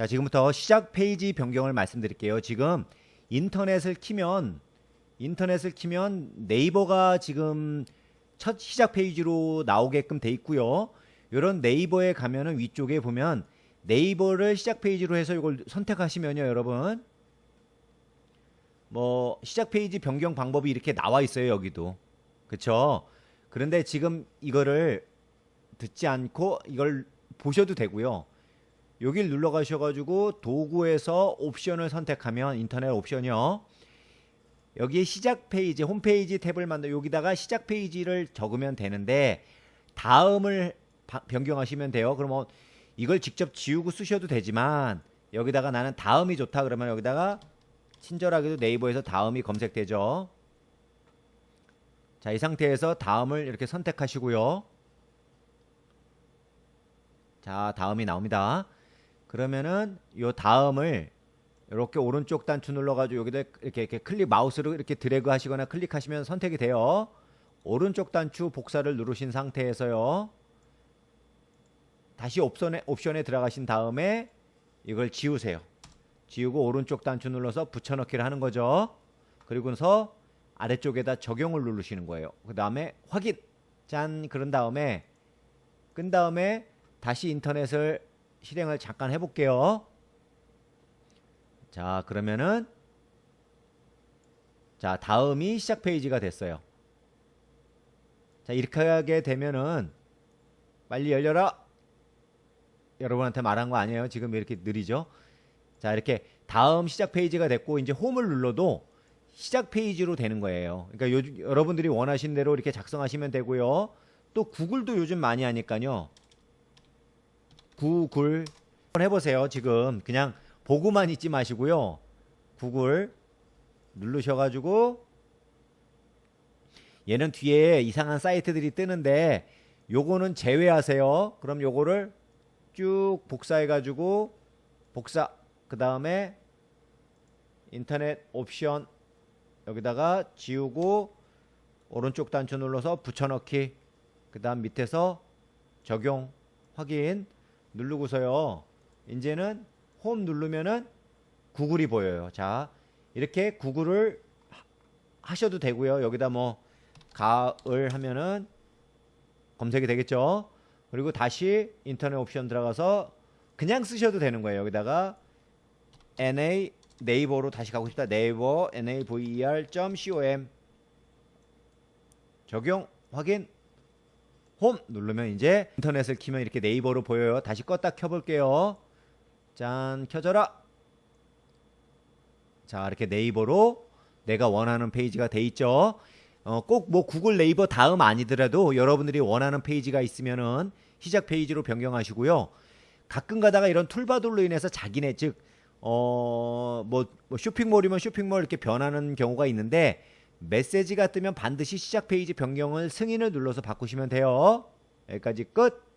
자, 지금부터 시작 페이지 변경을 말씀드릴게요. 지금 인터넷을 키면 인터넷을 키면 네이버가 지금 첫 시작 페이지로 나오게끔 돼 있고요. 이런 네이버에 가면은 위쪽에 보면 네이버를 시작 페이지로 해서 이걸 선택하시면요, 여러분. 뭐 시작 페이지 변경 방법이 이렇게 나와 있어요, 여기도. 그쵸? 그런데 지금 이거를 듣지 않고 이걸 보셔도 되고요. 여길 눌러 가셔가지고 도구에서 옵션을 선택하면 인터넷 옵션이요. 여기에 시작 페이지, 홈페이지 탭을 만들어 여기다가 시작 페이지를 적으면 되는데 다음을 바- 변경하시면 돼요. 그러면 이걸 직접 지우고 쓰셔도 되지만 여기다가 나는 다음이 좋다 그러면 여기다가 친절하게도 네이버에서 다음이 검색되죠. 자, 이 상태에서 다음을 이렇게 선택하시고요. 자, 다음이 나옵니다. 그러면은 요 다음을 이렇게 오른쪽 단추 눌러가지고 여기다 이렇게, 이렇게 클릭 마우스로 이렇게 드래그 하시거나 클릭하시면 선택이 돼요. 오른쪽 단추 복사를 누르신 상태에서요. 다시 옵션에, 옵션에 들어가신 다음에 이걸 지우세요. 지우고 오른쪽 단추 눌러서 붙여넣기를 하는 거죠. 그리고서 아래쪽에다 적용을 누르시는 거예요. 그 다음에 확인. 짠. 그런 다음에 끈 다음에 다시 인터넷을 실행을 잠깐 해볼게요. 자, 그러면은 자, 다음이 시작 페이지가 됐어요. 자, 이렇게 하게 되면은 빨리 열려라. 여러분한테 말한 거 아니에요. 지금 왜 이렇게 느리죠? 자, 이렇게 다음 시작 페이지가 됐고 이제 홈을 눌러도 시작 페이지로 되는 거예요. 그러니까 요, 여러분들이 원하신 대로 이렇게 작성하시면 되고요. 또 구글도 요즘 많이 하니까요. 구글 한번 해보세요. 지금 그냥 보고만 있지 마시고요. 구글 누르셔가지고 얘는 뒤에 이상한 사이트들이 뜨는데 요거는 제외하세요. 그럼 요거를 쭉 복사해가지고 복사 그 다음에 인터넷 옵션 여기다가 지우고 오른쪽 단추 눌러서 붙여넣기 그 다음 밑에서 적용 확인 누르고서요. 이제는 홈 누르면은 구글이 보여요. 자 이렇게 구글을 하- 하셔도 되고요. 여기다 뭐 가을 하면은 검색이 되겠죠? 그리고 다시 인터넷 옵션 들어가서 그냥 쓰셔도 되는 거예요. 여기다가 na 네이버로 다시 가고 싶다. 네이버 naver.com 적용 확인 홈 누르면 이제 인터넷을 키면 이렇게 네이버로 보여요. 다시 껐다 켜볼게요. 짠 켜져라. 자 이렇게 네이버로 내가 원하는 페이지가 돼 있죠. 어, 꼭 뭐 구글 네이버 다음 아니더라도 여러분들이 원하는 페이지가 있으면은 시작 페이지로 변경하시고요. 가끔 가다가 이런 툴바들로 인해서 자기네 즉 어, 뭐, 뭐 쇼핑몰이면 쇼핑몰 이렇게 변하는 경우가 있는데 메시지가 뜨면 반드시 시작 페이지 변경을 승인을 눌러서 바꾸시면 돼요. 여기까지 끝.